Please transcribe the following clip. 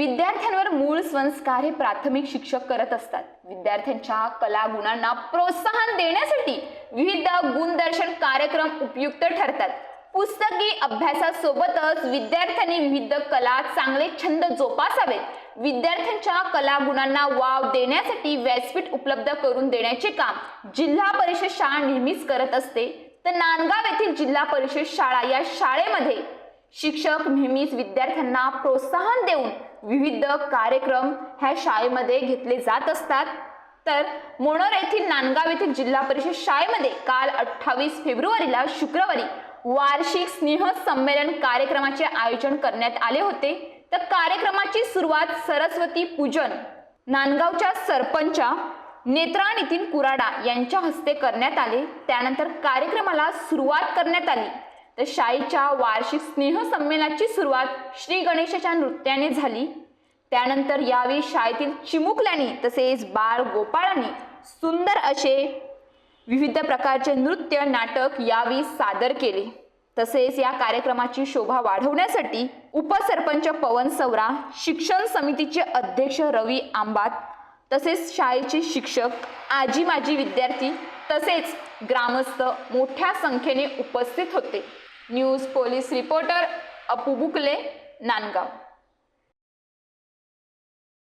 विद्यार्थ्यांवर मूळ संस्कार हे प्राथमिक शिक्षक करत असतात. विद्यार्थ्यांच्या कला गुणांना प्रोत्साहन देण्यासाठी विविध गुणदर्शन कार्यक्रम उपयुक्त ठरतात. पुस्तकी अभ्यासासोबतच विद्यार्थ्यांनी विविध कला चांगले छंद जोपासावेत. विद्यार्थ्यांच्या कला गुणांना वाव देण्यासाठी व्यासपीठ उपलब्ध करून देण्याचे काम जिल्हा परिषद शाळा नेहमीच करत असते. तर नांदगाव येथील जिल्हा परिषद शाळा या शाळेमध्ये शिक्षक नेहमीच विद्यार्थ्यांना प्रोत्साहन देऊन विविध कार्यक्रम ह्या शाळेमध्ये घेतले जात असतात. तर मोनोर येथील नांदगाव येथील जिल्हा परिषद शाळेमध्ये काल अठ्ठावीस फेब्रुवारीला शुक्रवारी वार्षिक स्नेह संमेलन कार्यक्रमाचे आयोजन करण्यात आले होते. तर कार्यक्रमाची सुरुवात सरस्वती पूजन नांदगावच्या सरपंचा नेत्रा नितीन कुराडा यांच्या हस्ते करण्यात आले. त्यानंतर कार्यक्रमाला सुरुवात करण्यात आली. तर शाळेच्या वार्षिक स्नेहसंमेलनाची सुरुवात श्री गणेशाच्या नृत्याने झाली. त्यानंतर यावेळी शाळेतील चिमुकल्यांनी तसेच बाळ गोपाळांनी सुंदर असे विविध प्रकारचे नृत्य नाटक यावेळी सादर केले. तसेच या कार्यक्रमाची शोभा वाढवण्यासाठी उपसरपंच पवन सवरा शिक्षण समितीचे अध्यक्ष रवी आंबात तसेच शाळेचे शिक्षक आजी माजी विद्यार्थी तसेच ग्रामस्थ मोठ्या संख्येने उपस्थित होते. News police reporter Apu Bukle Nandgaon.